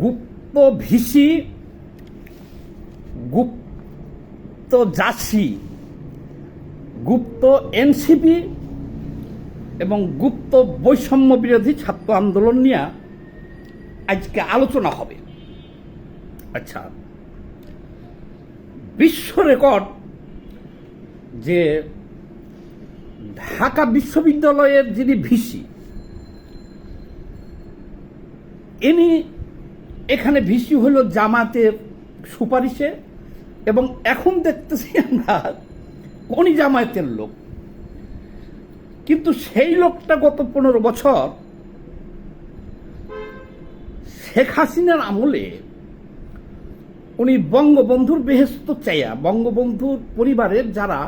গুপ্ত VC গুপ্ত জাসি গুপ্ত NCP এবং গুপ্ত বৈষম্য বিরোধী ছাত্র আন্দোলন নিয়ে আজকে আলোচনা হবে। আচ্ছা বিশ্ব রেকর্ড যে ঢাকা বিশ্ববিদ্যালয়ের যিনি ভিসি, ইনি এখানে ভিসি হলো জামাতের সুপারিশে, এবং এখন দেখতেছি আমরা কোনি জামায়াতের লোক। কিন্তু সেই লোকটা গত পনেরো বছর শেখ হাসিনার আমলে উনি বঙ্গবন্ধুর বেহেস্ত চাইয়া, বঙ্গবন্ধুর পরিবারের যারা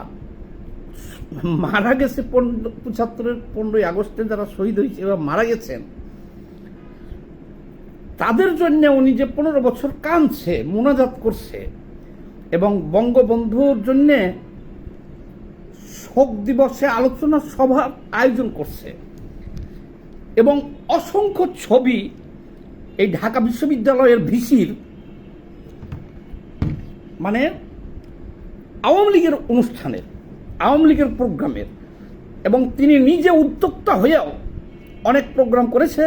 মারা গেছে পনেরো, পঁচাত্তরের পনেরোই আগস্টে যারা শহীদ হয়েছে এবং মারা গেছেন তাদের জন্য উনি যে পনেরো বছর কাঁদছে, মোনাজাত করছে, এবং বঙ্গবন্ধুর জন্যে শোক দিবসে আলোচনা সভার আয়োজন করছে, এবং অসংখ্য ছবি এই ঢাকা বিশ্ববিদ্যালয়ের ভিসির মানে আওয়ামী লীগের অনুষ্ঠানের, আওয়ামী লীগের প্রোগ্রামের, এবং তিনি নিজে উদ্যোক্তা হয়েও অনেক প্রোগ্রাম করেছে।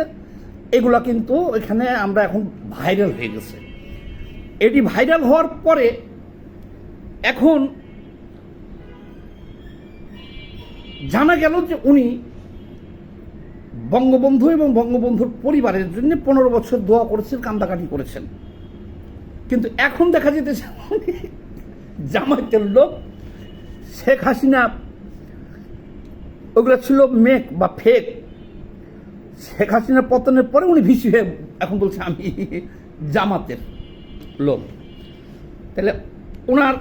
এগুলা কিন্তু এখানে আমরা এখন ভাইরাল হয়ে গেছে। এটি ভাইরাল হওয়ার পরে এখন জানা গেল যে উনি বঙ্গবন্ধু এবং বঙ্গবন্ধুর পরিবারের জন্য পনেরো বছর দোয়া করেছেন, কান্দাকাটি করেছেন। কিন্তু এখন দেখা যেতেছে জামায়াতের লোক, শেখ হাসিনা, ওগুলো ছিল মেক বা ফেক শেখ হাসিনার পতনের পরে উনি ভিসি হয়ে এখন বলছে আমি জামাতের লোক। তাহলে ওনার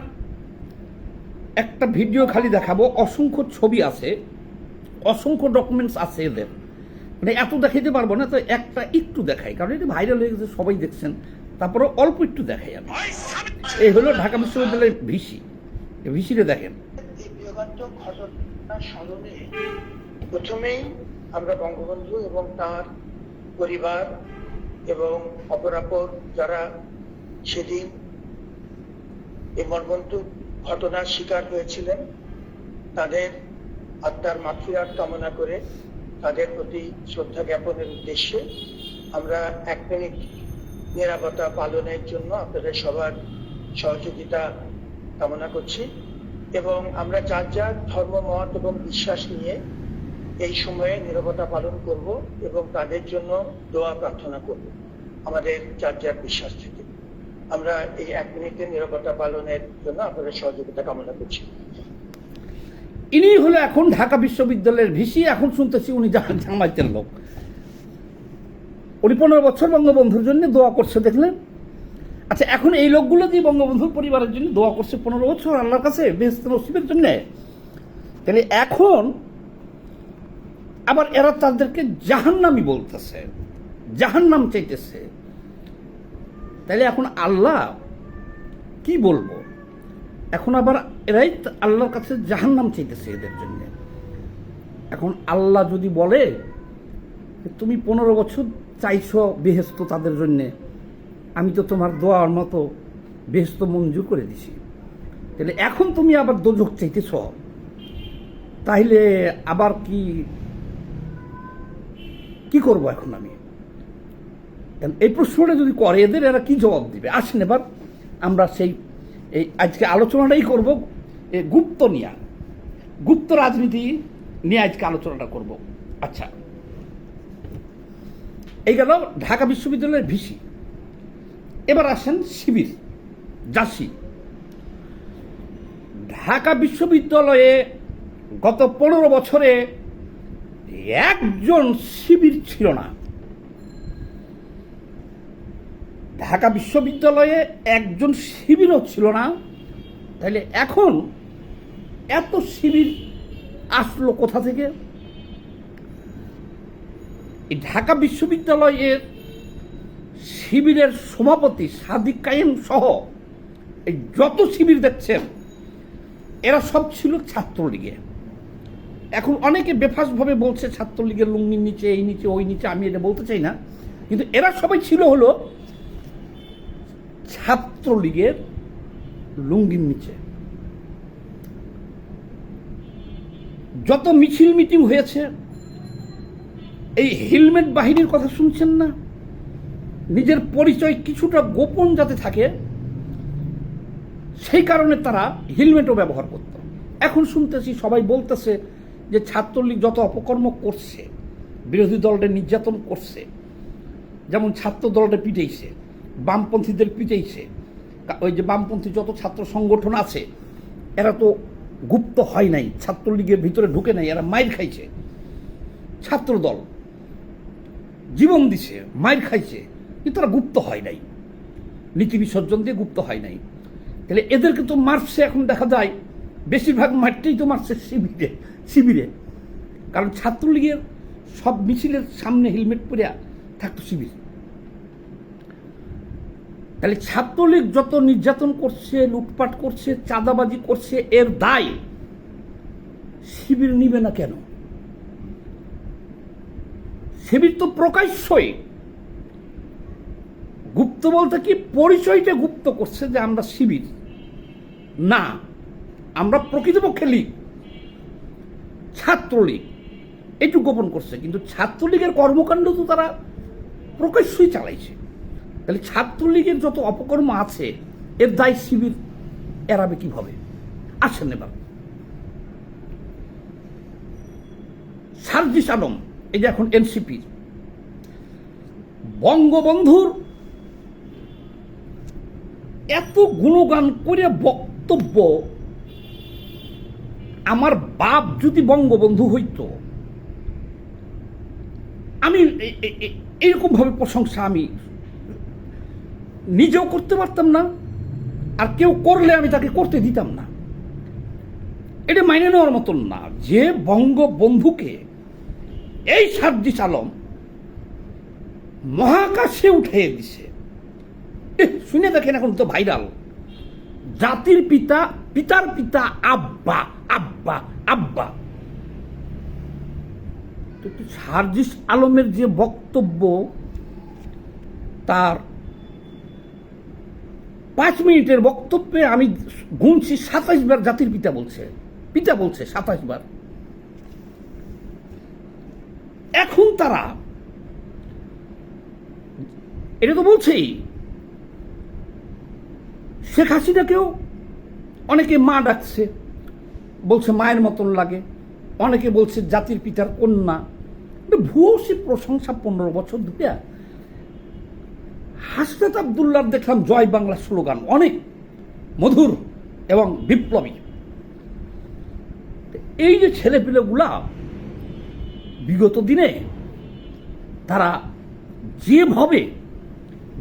একটা ভিডিও খালি দেখাবো, অসংখ্য ছবি আছে, অসংখ্য ডকুমেন্টস আছে এদের। মানে এত দেখাইতে পারব না, তো একটা একটু দেখাই, কারণ এটা ভাইরাল হয়ে গেছে, সবাই দেখছেন। তারপরে অল্প একটু দেখাই আমি। এই হলো ঢাকা বিশ্ববিদ্যালয়ের ভিসি। ভিসিটা দেখেন। প্রথমেই আমরা বঙ্গবন্ধু এবং তার পরিবার এবং অপরাপর যারা সেদিন এই মর্মন্তুক ঘটনার শিকার হয়েছিলেন, তাদের আত্মার মাতৃরাত কামনা করে তাদের প্রতি শ্রদ্ধা জ্ঞাপনের উদ্দেশ্যে আমরা এক মিনিট নিরাপত্তা পালনের জন্য আপনাদের সবার সহযোগিতা কামনা করছি এবং আমরা যার যার ধর্ম, মত এবং বিশ্বাস নিয়ে এই সময়ে নিরবতা পালন করব এবং তাদের জন্য দোয়া প্রার্থনা করব। আমাদের যার যার বিশ্বাস থেকে। আমরা এই এক মিনিটের নিরবতা পালনের জন্য আপনাদের সহযোগিতা কামনা করছি। ইনি হলো এখন ঢাকা বিশ্ববিদ্যালয়ের ভিসি, এখন শুনতেছি উনি জা- জামায়াতের লোক। উনি পনেরো বছর বঙ্গবন্ধুর জন্য দোয়া করছে, দেখলেন? আচ্ছা এখন এই লোকগুলো দিয়ে বঙ্গবন্ধুর পরিবারের জন্য দোয়া করছে পনেরো বছর আল্লাহর কাছে বেহস্ত নসিবের জন্য। তাহলে এখন আবার এরা তাদেরকে জাহান্নামি বলতেছে, জাহান্নাম চাইতেছে। তাহলে এখন আল্লাহ কি বলব? এখন আবার এরাই আল্লাহর কাছে জাহান্নাম চাইতেছে এদের জন্য। এখন আল্লাহ যদি বলে তুমি পনেরো বছর চাইছো বেহেস্ত তাদের জন্যে, আমি তো তোমার দোয়ার মতো বেহেস্ত মঞ্জুর করে দিছি। তাহলে এখন তুমি আবার দোজক চাইতেছ। তাইলে আবার কি কি করব এখন আমি? এই প্রশ্নটা যদি করে এদের, এরা কি জবাব দিবে? আসেন এবার আমরা সেই, এই আজকে আলোচনাটাই করব গুপ্ত নিয়ে। গুপ্ত রাজনীতি নিয়ে আজকে আলোচনাটা করব। আচ্ছা। এই গেল ঢাকা বিশ্ববিদ্যালয়ের ভিসি। এবার আসেন শিবির জাসি ঢাকা বিশ্ববিদ্যালয়ে গত পনেরো বছরে একজন শিবির ছিল না। ঢাকা বিশ্ববিদ্যালয়ে একজন শিবিরও ছিল না। তাহলে এখন এত শিবির আসলো কোথা থেকে? এই ঢাকা বিশ্ববিদ্যালয়ের শিবিরের সভাপতি সাদিক কায়েম সহ এই যত শিবির দেখছেন, এরা সব ছিল ছাত্রলীগে। এখন অনেকে বেফাসভাবে বলছে, ছাত্রলীগের লুঙ্গির নিচে, এই নিচে, ওই নিচে, আমি এটা বলতে চাই না। কিন্তু এরা সবাই ছিল হলো ছাত্রলীগের লুঙ্গির নিচে। যত মিছিল মিটিং হয়েছে, এই হেলমেট বাহিনীর কথা শুনছেন না? নিজের পরিচয় কিছুটা গোপন যাতে থাকে, সেই কারণে তারা হেলমেটও ব্যবহার করত। এখন শুনতেছি সবাই বলতেছে যে ছাত্রলীগ যত অপকর্ম করছে, বিরোধী দলটা নির্যাতন করছে, যেমন ছাত্র দলটা পিটাইছে, বামপন্থীদের পিটাইছে ওই যে বামপন্থী যত ছাত্র সংগঠন আছে, এরা তো গুপ্ত হয় নাই, ছাত্রলীগের ভিতরে ঢুকে নাই, এরা মাইর খাইছে। ছাত্র দল জীবন দিছে, মাইর খাইছে, কিন্তু তারা গুপ্ত হয় নাই। নীতি বিসর্জন দিয়ে গুপ্ত হয় নাই। তাহলে এদেরকে তো মারছে এখন দেখা যায়, বেশিরভাগ মারতেই তো মারছে শিবিরে শিবিরে। কারণ ছাত্রলীগের সব মিছিলের সামনে হেলমেট পরিয়া থাকতো শিবির। তাহলে ছাত্রলীগ যত নির্যাতন করছে, লুটপাট করছে, চাঁদাবাজি করছে, এর দায় শিবির নিবে না কেন? শিবির তো প্রকাশ্যই। গুপ্ত বলতে কি, পরিচয়টা গুপ্ত করছে যে আমরা শিবির। না, আমরা প্রকৃতপক্ষে লীগ। ছাত্রলীগ। একটু গোপন করছে, কিন্তু ছাত্রলীগের কর্মকাণ্ড তো তারা প্রকাশ্যই চালাইছে। তাহলে ছাত্রলীগের যত অপকর্ম আছে, এর দায় শিবির এড়াবে কীভাবে? আসেন এবার। সার্জিস আলম, এই যে এখন এনসিপি, বঙ্গবন্ধুর এত গুণগান করে বক্তব্য আমার বাপ যদি বঙ্গবন্ধু হইতো, আমি এরকমভাবে প্রশংসা আমি নিজেও করতে পারতাম না, আর কেউ করলে আমি তাকে করতে দিতাম না। এটা মাইনে নেওয়ার মতন না। যে বঙ্গবন্ধুকে এই সার্জিস আলম মহাকাশে উঠিয়ে দিছে শুনে দেখেন এখন তো ভাইরাল। জাতির পিতা পিতার পিতা আব্বা আব্বা আব্বা। সার্জিস আলমের যে বক্তব্য, তার পাঁচ মিনিটের বক্তব্যে আমি গুনছি সাতাইশ বার জাতির পিতা বলছে পিতা বলছে সাতাইশ বার। এখন তারা, এটা তো বলছেই, শেখ হাসিনাকেও অনেকে মা ডাকছে, বলছে মায়ের মতন লাগে। অনেকে বলছে জাতির পিতার কন্যা। ভূয়সী প্রশংসা পনেরো বছর ধরে। হাসরত আবদুল্লার দেখলাম জয় বাংলা স্লোগান, অনেক মধুর এবং বিপ্লবী। এই যে ছেলেপিলেগুলা বিগত দিনে তারা যেভাবে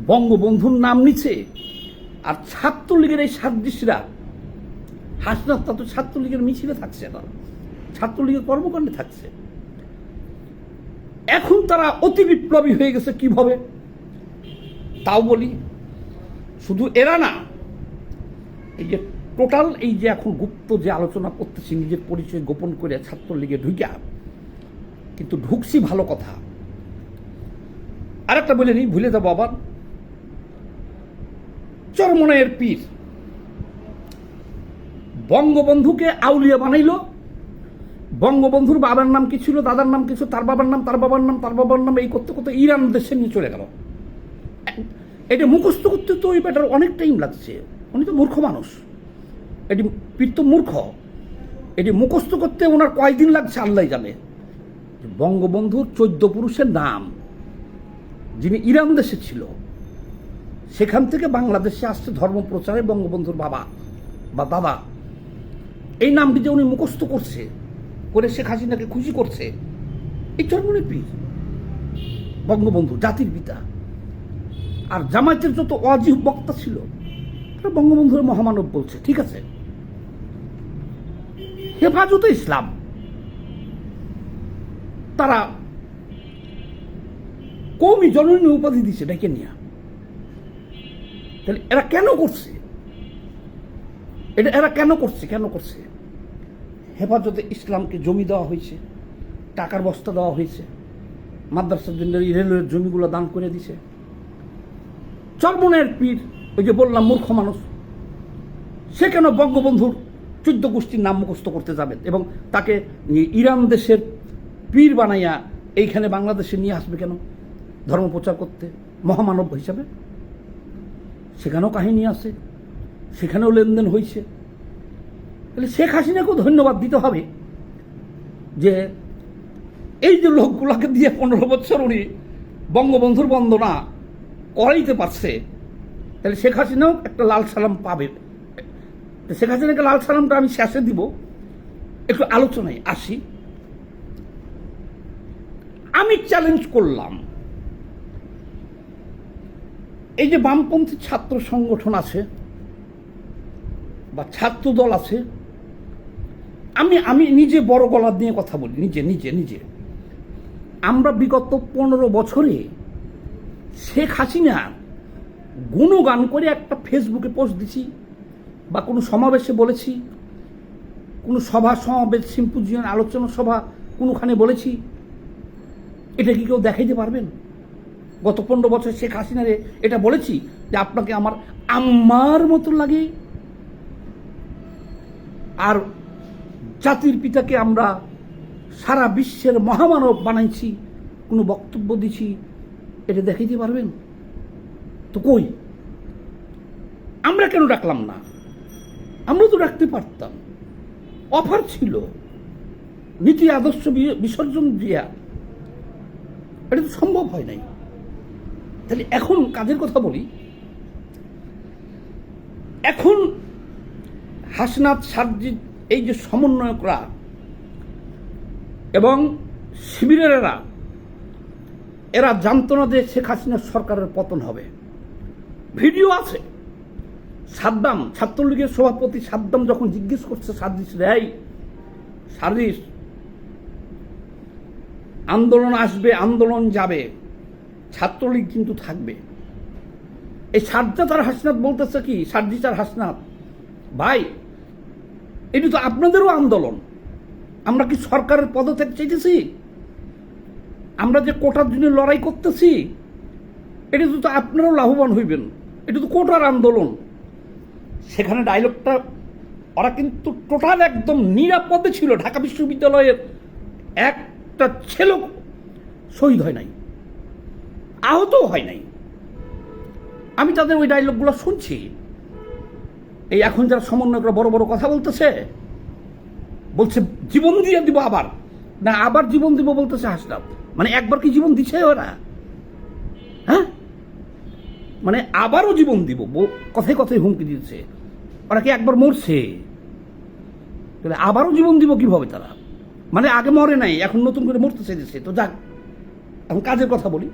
বঙ্গবন্ধুর নাম নিচ্ছে, আর ছাত্রলীগের এই সাদৃশ্যরা হাসনাত তা তো ছাত্রলীগের মিছিলে থাকছে না। ছাত্রলীগের কর্মকাণ্ডে থাকছে। এখন তারা অতি বিপ্লবী হয়ে গেছে কীভাবে? তাও বলি, শুধু এরা না, এই যে টোটাল এই যে এখন গুপ্ত যে আলোচনা করতেছি, নিজের পরিচয় গোপন করে ছাত্রলীগে ঢুকিয়া কিন্তু ঢুকছি ভালো কথা। আরেকটা বলে নিই, ভুলে যাব আবার। চরমনায়ের পীর বঙ্গবন্ধুকে আউলিয়া বানাইল। বঙ্গবন্ধুর বাবার নাম কি ছিল, দাদার নাম কি ছিল, তার বাবার নাম, তার বাবার নাম, তার বাবার নাম, এই করতে করতে ইরান দেশে নিয়ে চলে গেল। এটা মুখস্থ করতে তো ওই ব্যাটার অনেক টাইম লাগছে। উনি তো মূর্খ মানুষ। এটি পীর তো মূর্খ। এটি মুখস্থ করতে ওনার কয়দিন লাগছে, আল্লাহ জানে। বঙ্গবন্ধুর চোদ্দ পুরুষের নাম, যিনি ইরান দেশে ছিল, সেখান থেকে বাংলাদেশে আসছে ধর্ম প্রচারে বঙ্গবন্ধুর বাবা বা দাদা। এই নামটি যে উনি মুখস্থ করছে, করে শেখ হাসিনাকে খুশি করছে, এই চর্মনের পীর। বঙ্গবন্ধু, জাতির পিতা। আর জামায়াতের যত অজীব বক্তা ছিল বঙ্গবন্ধুর মহামানব বলছে, ঠিক আছে? হেফাজতে ইসলাম। তারা কৌমি জননী উপাধি দিছে ডেকে নিয়ে। তাহলে এরা কেন করছে? এটা এরা কেন করছে? কেন করছে? হেফাজতে ইসলামকে জমি দেওয়া হয়েছে, টাকার বস্তা দেওয়া হয়েছে, মাদ্রাসার জন্য রেলওয়ের জমিগুলো দান করে দিছে। চরমনের পীর, ওই যে বললাম, মূর্খ মানুষ, সে কেন বঙ্গবন্ধুর চোদ্দ গোষ্ঠীর নাম মুখস্থ করতে যাবেন এবং তাকে ইরান দেশের পীর বানাইয়া এইখানে বাংলাদেশে নিয়ে আসবে কেন? ধর্ম প্রচার করতে মহামানব হিসাবে? সেখানেও কাহিনী আছে। সেখানেও লেনদেন হয়েছে। তাহলে শেখ হাসিনাকেও ধন্যবাদ দিতে হবে যে এই যে লোকগুলোকে দিয়ে পনেরো বছর উনি বঙ্গবন্ধুর বন্দনা করাইতে পারছে, তাহলে শেখ হাসিনাও একটা লাল সালাম পাবে। শেখ হাসিনাকে লাল সালামটা আমি শেষে দিব। একটু আলোচনায় আসি। আমি চ্যালেঞ্জ করলাম। এই যে বামপন্থী ছাত্র সংগঠন আছে বা ছাত্র দল আছে, আমি আমি নিজে বড় গলা দিয়ে কথা বলি, নিজে নিজে নিজে। আমরা বিগত পনেরো বছরে শেখ হাসিনা গুণগান করে একটা ফেসবুকে পোস্ট দিছি, বা কোনো সমাবেশে বলেছি, কোনো সভা সমাবেশ সিম্পোজিয়ান আলোচনা সভা কোনোখানে বলেছি, এটা কি কেউ দেখাইতে পারবেন? গত পনেরো বছর শেখ হাসিনারে এটা বলেছি যে আপনাকে আমার আম্মার মতো লাগে আর জাতির পিতাকে আমরা সারা বিশ্বের মহামানব বানাইছি, কোনো বক্তব্য দিছি, এটা দেখাইতে পারবেন? তো কই? আমরা কেন ডাকলাম না? আমরা তো ডাকতে পারতাম। অফার ছিল। নীতি আদর্শ বিসর্জন দিয়া। এটা তো সম্ভব হয় নাই। তাহলে এখন কাজের কথা বলি? এখন হাসনাত সার্জিৎ এই যে সমন্বয়করা এবং শিবিরেরা এরা জানতো না যে শেখ হাসিনার সরকারের পতন হবে। ভিডিও আছে। সাদ্দাম, ছাত্রলীগের সভাপতি সাদ্দাম যখন জিজ্ঞেস করছে, সার্জিস রেই সার্জিস, আন্দোলন আসবে, আন্দোলন যাবে, ছাত্রলীগ কিন্তু থাকবে। এই সাজ্জাদ আর হাসনাত বলতেছে কি? সার্জিস আর হাসনাত, ভাই এটি তো আপনাদেরও আন্দোলন। আমরা কি সরকারের পদত্যাগ চাইতেছি? আমরা যে কোটার জন্য লড়াই করতেছি, এটা তো আপনারাও লাভবান হইবেন, এটা তো কোটার আন্দোলন। সেখানে ডায়লগটা ওরা কিন্তু টোটাল একদম নিরাপদে ছিল। ঢাকা বিশ্ববিদ্যালয়ের একটা ছেলে শহীদ হয় নাই, আহতও হয় নাই। আমি তাদের ওই ডায়লগগুলো শুনছি। এই এখন যারা সমন্বয় সমন্বয়করা বড় বড় কথা বলতেছে, বলছে, জীবন দিয়ে দিব আবার। না, আবার জীবন দিব বলতেছে হাসনাত। মানে একবার কি জীবন দিছে ওরা? হ্যাঁ? মানে আবারও জীবন দিব কথায় কথায় হুমকি দিচ্ছে। ওরা কি একবার মরছে? তাহলে আবারও জীবন দিব কীভাবে তারা? মানে আগে মরে নাই, এখন নতুন করে মরতে চাইতেছে। তো যাক, এখন কাজের কথা বলি।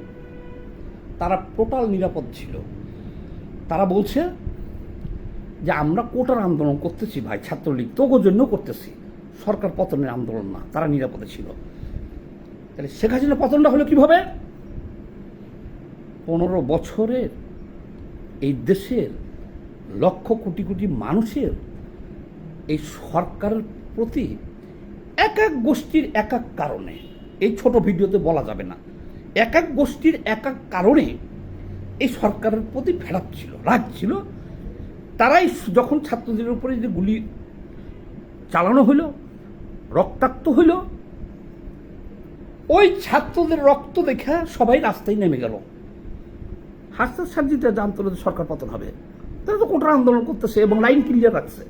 তারা টোটাল নিরাপদ ছিল। তারা বলছে যে আমরা কোটার আন্দোলন করতেছি ভাই, ছাত্রলীগ। তোগোর জন্য করতেছি। সরকার পতনের আন্দোলন না, তারা নিরাপদে ছিল। তাহলে শেখ হাসিনা পতনটা হলো কীভাবে? পনেরো বছরের এই দেশের লক্ষ কোটি কোটি মানুষের এই সরকারের প্রতি এক এক গোষ্ঠীর এক এক কারণে, এই ছোট ভিডিওতে বলা যাবে না, এক এক গোষ্ঠীর এক এক কারণে এই সরকারের প্রতি ফেরাত ছিল, রাগ ছিল তারাই যখন ছাত্রদের উপরে যে গুলি চালানো হলো, রক্তাক্ত হইল ওই ছাত্রদের রক্ত দেখে সবাই রাস্তায় নেমে গেল। হাসতে সার্জিতে জানতো না সরকার পতন হবে, তারা তো কোটা আন্দোলন করতেছে এবং লাইন ক্লিয়ার রাখছে।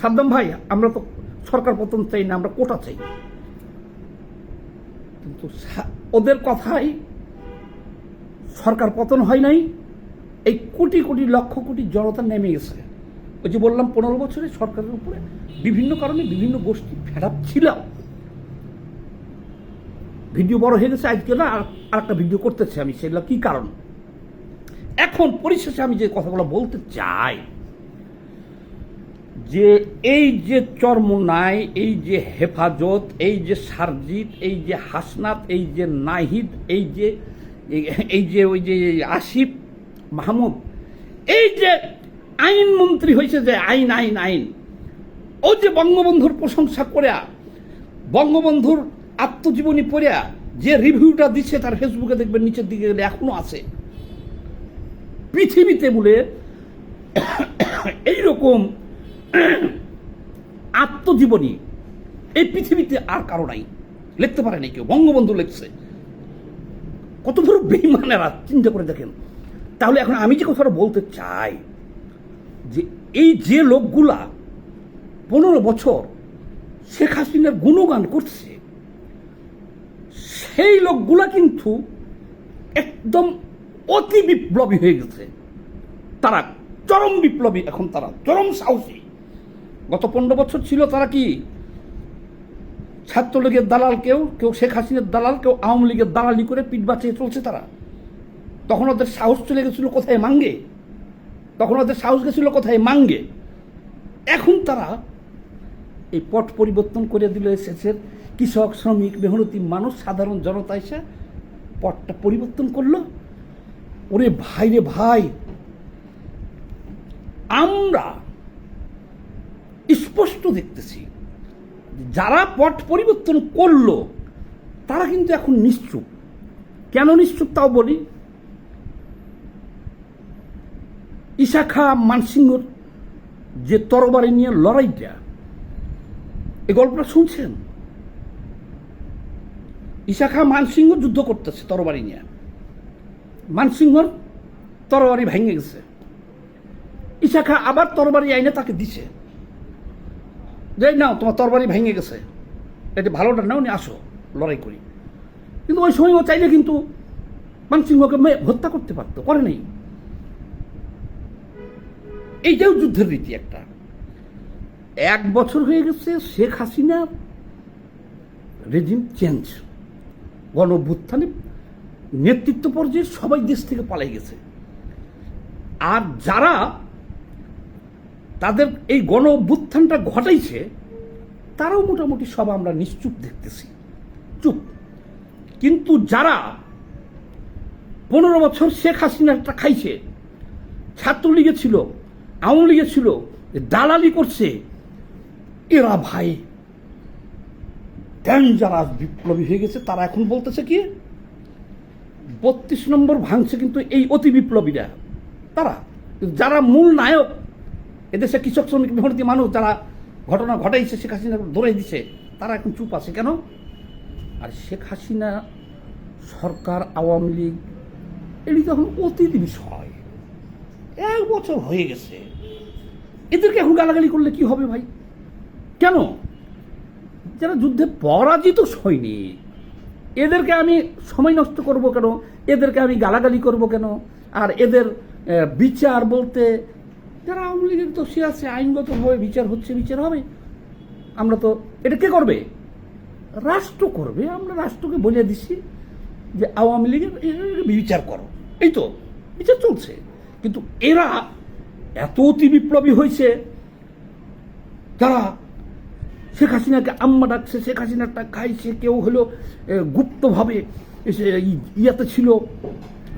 সাদ্দাম ভাই, আমরা তো সরকার পতন চাই না, আমরা কোটা চাই। কিন্তু ওদের কথাই সরকার পতন হয় নাই এই কোটি কোটি লক্ষ কোটি জনতা নেমে গেছে। ওই যে বললাম, পনেরো বছরে সরকারের উপরে বিভিন্ন কারণে বিভিন্ন গোষ্ঠী ফেরাপ ছিল। ভিডিও বড় হয়ে গেছে আজকে না, আর একটা ভিডিও করতেছে আমি, সেগুলো কি কারণ? এখন পরিশেষে আমি যে কথাগুলো বলতে চাই, যে এই যে চরমোনাই, এই যে হেফাজত, এই যে সারজিৎ, এই যে হাসনাত, এই যে নাহিদ, এই যে এই- এই যে ওই যে আসিফ মাহমুদ, এই যে আইনমন্ত্রী হয়েছে যে আইন আইন আইন, ও যে বঙ্গবন্ধুর প্রশংসা করে বঙ্গবন্ধুর আত্মজীবনী পড়ে যে রিভিউটা দিচ্ছে তার ফেসবুকে দেখবেন নিচের দিকে গেলে এখনও আছে। পৃথিবীতে বলে এইরকম আত্মজীবনী এই পৃথিবীতে আর কারও নাই। লিখতে পারে নাই কেউ, বঙ্গবন্ধু লিখছে। কত বড় বেইমানেরা, চিন্তা করে দেখেন। তাহলে এখন আমি যে কথাটা বলতে চাই, যে এই যে লোকগুলা পনেরো বছর শেখ হাসিনার গুণগান করছে, সেই লোকগুলা কিন্তু একদম অতি বিপ্লবী হয়ে গেছে। তারা চরম বিপ্লবী, এখন তারা চরম সাহসী। গত পনেরো বছর ছিল তারা কি? ছাত্রলীগের দালাল কেউ কেউ শেখ হাসিনার দালাল কেউ আওয়ামী লীগের দালালি করে পিঠ বাঁচিয়ে চলছে তারা। তখন ওদের সাহস চলে গেছিল কোথায় মাঙ্গে? তখন ওদের সাহস গেছিল কোথায় মাঙ্গে? এখন তারা এই পট পরিবর্তন করে দিল এসেছে কৃষক, শ্রমিক, মেহনতি মানুষ, সাধারণ জনতা এসে পটটা পরিবর্তন করল। ওরে ভাই রে ভাই, আমরা স্পষ্ট দেখতেছি যারা পট পরিবর্তন করল, তারা কিন্তু এখন নিশ্চুপ। কেন নিশ্চুপ তাও বলি? ইশাখা মানসিংহর যে তরবারি নিয়ে লড়াইটা এই গল্পটা শুনছেন? ইশাখা মানসিংহ যুদ্ধ করতেছে তরবারি নিয়ে। মানসিংহর তরবারি ভেঙে গেছে। ইশাখা আবার তরবারি আইনে তাকে দিছে। যে নাও, তোমার তরবারি ভেঙে গেছে। এটা ভালোটা নাও নি আসো, লড়াই করি। কিন্তু ওই সময় ও চাইলে কিন্তু মানসিংহকে হত্যা করতে পারতো, করে নেই। এইটাও যুদ্ধের রীতি একটা। এক বছর হয়ে গেছে, শেখ হাসিনা রেজিম চেঞ্জ গণ অভ্যুত্থানে নেতৃত্ব পর্যায়ে সবাই দেশ থেকে পালাই গেছে। আর যারা তাদের এই গণ অভ্যুত্থানটা ঘটাইছে, তারাও মোটামুটি সব আমরা নিশ্চুপ দেখতেছি। চুপ। কিন্তু যারা পনেরো বছর শেখ হাসিনাটা খাইছে, ছাত্রলীগে ছিল আওয়ামী লীগে ছিল দালালি করছে। এরা ভাই ডেঞ্জারাস বিপ্লবী হয়ে গেছে, তারা এখন বলতেছে কি, বত্রিশ নম্বর ভাঙছে কিন্তু এই অতি বিপ্লবীরা। তারা, যারা মূল নায়ক, এদেশে কৃষক শ্রমিক মেহনতি মানুষ যারা ঘটনা ঘটাইছে, শেখ হাসিনা ধরে দিছে, তারা এখন চুপ আছে কেন? আর শেখ হাসিনা সরকার, আওয়ামী লীগ এটি তখন অতীত বিষয়। এক বছর হয়ে গেছে। এদেরকে এখন গালাগালি করলে কি হবে ভাই? কেন? যারা যুদ্ধে পরাজিত সৈনিক, এদেরকে আমি সময় নষ্ট করব কেন? এদেরকে আমি গালাগালি করব কেন? আর এদের বিচার বলতে যারা আওয়ামী লীগের দোষী আছে, আইনগতভাবে বিচার হচ্ছে, বিচার হবে। আমরা তো, এটা কে করবে? রাষ্ট্র করবে। আমরা রাষ্ট্রকে বলে দিছি যে আওয়ামী লীগের বিচার করো। এই তো, বিচার চলছে। কিন্তু এরা এত অতি বিপ্লবী হয়েছে তারা শেখ হাসিনাকে আম্মা ডাকছে, শেখ হাসিনাটা খাইছে, কেউ হলো গুপ্তভাবে ইয়াতে ছিল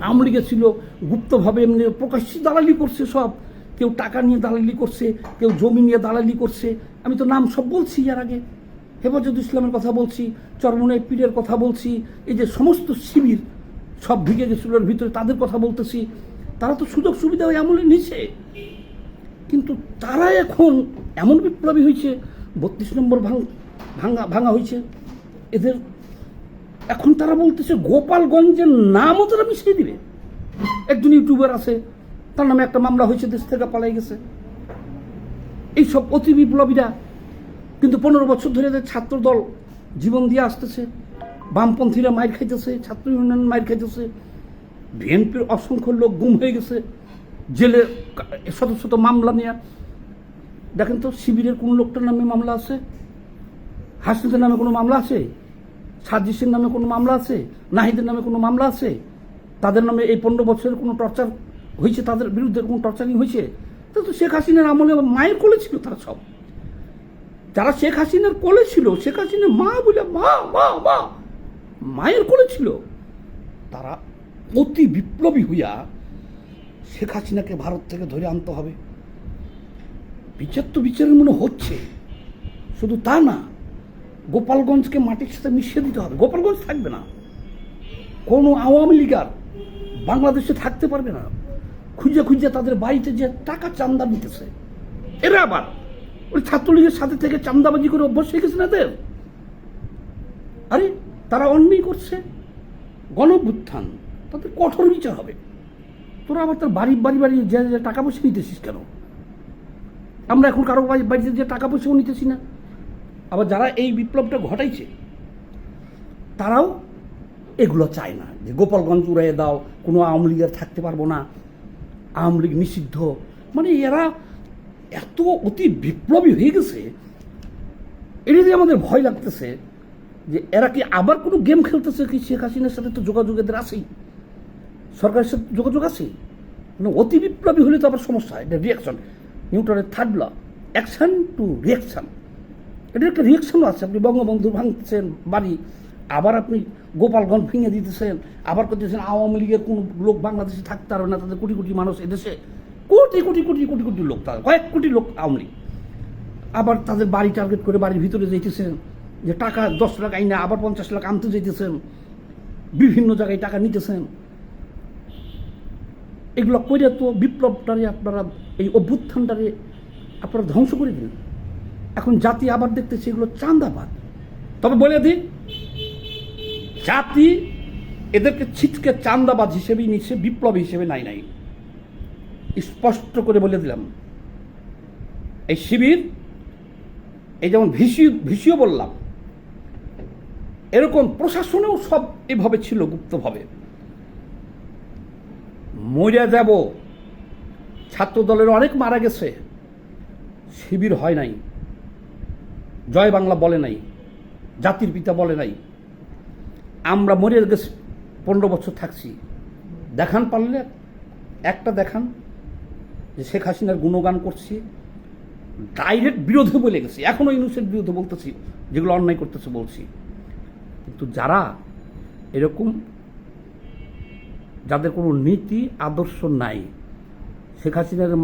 আওয়ামী লীগে ছিল, গুপ্তভাবে এমনি প্রকাশ্যে দালালি করছে সব। কেউ টাকা নিয়ে দালালি করছে, কেউ জমি নিয়ে দালালি করছে। আমি তো নাম সব বলছি এর আগে। হেফাজত ইসলামের কথা বলছি, চরমনাই পীরের কথা বলছি, এই যে সমস্ত শিবির সব ভিগে গেছিল ভিতরে তাদের কথা বলতেছি। তারা তো সুযোগ সুবিধা ওই আমলে নিছে। কিন্তু তারা এখন এমন বিপ্লবী হয়েছে বত্রিশ নম্বর ভাঙ, ভাঙা হয়েছে এদের এখন তারা বলতেছে, গোপালগঞ্জের নামও তারা মিশিয়ে দিবে। একজন ইউটিউবার আছে, তার নামে একটা মামলা হয়েছে, দেশ থেকে পালাই গেছে। এইসব অতি বিপ্লবীরা কিন্তু পনেরো বছর ধরে এদের ছাত্র দল জীবন দিয়ে আসতেছে। বামপন্থীরা মাইর খাইতেছে, ছাত্র ইউনিয়ন মাইর খাইতেছে। বিএনপির অসংখ্য লোক গুম হয়ে গেছে, জেলে শত শত মামলা নিয়ে। দেখেন তো, শিবিরের কোন লোকটার নামে মামলা আছে? হাসনাতের নামে কোনো মামলা আছে? সাজিসের নামে কোনো মামলা আছে? নাহিদের নামে কোনো মামলা আছে? তাদের নামে এই পনেরো বছরের কোনো টর্চার হয়েছে? তাদের বিরুদ্ধে কোনো টর্চারিং হয়েছে? তা তো শেখ হাসিনার আমলে মায়ের কোলে ছিল তারা সব। যারা শেখ হাসিনার কোলে ছিল, শেখ হাসিনা মা বলে মা মা মা, মায়ের কোলে ছিল, তারা অতি বিপ্লবী হইয়া শেখ হাসিনাকে ভারত থেকে ধরে আনতে হবে। বিচার তো বিচারের মনে হচ্ছে। শুধু তা না, গোপালগঞ্জকে মাটির সাথে মিশিয়ে দিতে হবে। গোপালগঞ্জ থাকবে না। কোনো আওয়ামী লীগ আর বাংলাদেশে থাকতে পারবে না। খুঁজে খুঁজে তাদের বাড়িতে যে টাকা চান্দা নিতেছে। এরা আবার ওই ছাত্রলীগের সাথে থেকে চান্দাবাজি করে অভ্যাস হয়ে গেছে না এদের? আরে, তারা অন্যই করছে। গণভ্যুত্থান। তাদের কঠোর বিচার হবে। তোরা আবার তার বাড়ি বাড়ি বাড়ি যে যে টাকা পয়সা নিতেছিস কেন? আমরা এখন কারও বাড়ি বাড়িতে যে টাকা পয়সাও নিতেছি না। আবার যারা এই বিপ্লবটা ঘটাইছে, তারাও এগুলো চায় না যে গোপালগঞ্জ উড়াইয়ে দাও, কোনো আওয়ামী লীগের থাকতে পারব না। আওয়ামী লীগ নিষিদ্ধ। মানে এরা এত অতি বিপ্লবী হয়ে গেছে, এটা যে আমাদের ভয় লাগতেছে যে এরা কি আবার কোনো গেম খেলতেছে কি শেখ হাসিনার সাথে তো যোগাযোগ এদের আছেই? সরকারের সাথে যোগাযোগ আছে? মানে অতি বিপ্লবী হলে তো আবার সমস্যা, এটা রিয়াকশন নিউটনের third law action to reaction এটা একটা রিয়াকশনও আছে, আপনি বঙ্গবন্ধু ভাঙতেছেন বাড়ি, আবার আপনি গোপালগঞ্জ ভেঙে দিতেছেন, আবার করতেছেন আওয়ামী লীগের কোনো লোক বাংলাদেশে থাকতে পারবে না, তাদের কোটি কোটি মানুষ এদেশে। কোটি কোটি কোটি কোটি কোটি লোক তাদের, কয়েক কোটি লোক আওয়ামী লীগ। আবার তাদের বাড়ি টার্গেট করে বাড়ির ভিতরে যাইতেছেন, যে টাকা দশ লাখ আইনা, আবার পঞ্চাশ লাখ আনতে যাইতেছেন। বিভিন্ন জায়গায় টাকা নিতেছেন। এগুলো করে তো বিপ্লবটারে আপনারা, এই অভ্যুত্থানটারে আপনারা ধ্বংস করে দিন এখন জাতি আবার দেখতেছে এগুলো চান্দাবাদ তবে বলে দিই জাতি এদেরকে ছিটকে চান্দাবাজ হিসেবেই নিচ্ছে বিপ্লব হিসেবে নাই নাই। স্পষ্ট করে বলে দিলাম। এই শিবির, এই যেমন ভিসি, ভিসিও বললাম, এরকম প্রশাসনেও সব এভাবে ছিল গুপ্তভাবে। মরে যাব। ছাত্র দলের অনেক মারা গেছে। শিবির হয় নাই। জয় বাংলা বলে নাই। জাতির পিতা বলে নাই। আমরা মরে গেছি, পনেরো বছর থাকছি। দেখান পারলে, একটা দেখান যে শেখ হাসিনার গুণগান করছি। ডাইরেক্ট বিরোধে বলে গেছি। এখনও ইউনুসের বিরুদ্ধে বলতেছি, যেগুলো অন্যায় করতেছে বলছি। কিন্তু যারা এরকম যাদের কোনো নীতি আদর্শ নাই। শেখ হাসিনার